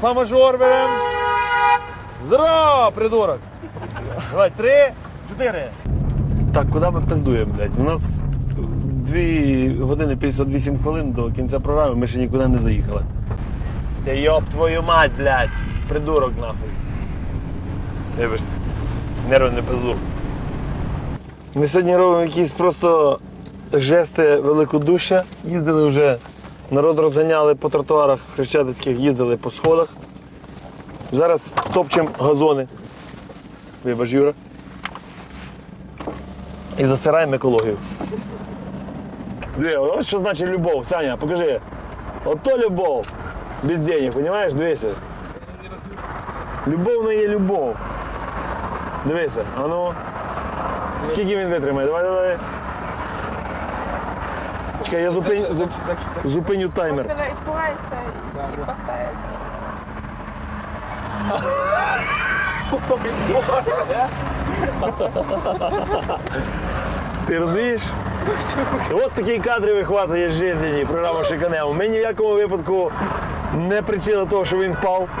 Фа-мажор берем. Здорово, придурок. Давай, три, чотири. Так, куди ми пиздуємо, блядь? У нас 2 години 58 хвилин до кінця програми, ми ще нікуди не заїхали. Та йоп твою мать, блядь! Придурок нахуй. Вибачте, нерви не пизду. Ми сьогодні робимо якісь просто жести великодушя. Їздили вже, народ розганяли по тротуарах хрещатицьких, їздили по сходах. Зараз топчемо газони. Вибач, Юра. І засираємо екологію. Диви, от що значить любов, Саня, покажи. Ото любов. Без денег, розумієш? Дивися. Любов не є любов. Дивися, а ну. Скільки він витримає? Давай, давай. Чекай, я зупиню, зуп- зупиню таймер. Может, испугается и поставит. Ти розумієш? Ось такі кадри вихватує з життя програма Шиканемо. Ми ні в якому випадку не причина того, що він впав.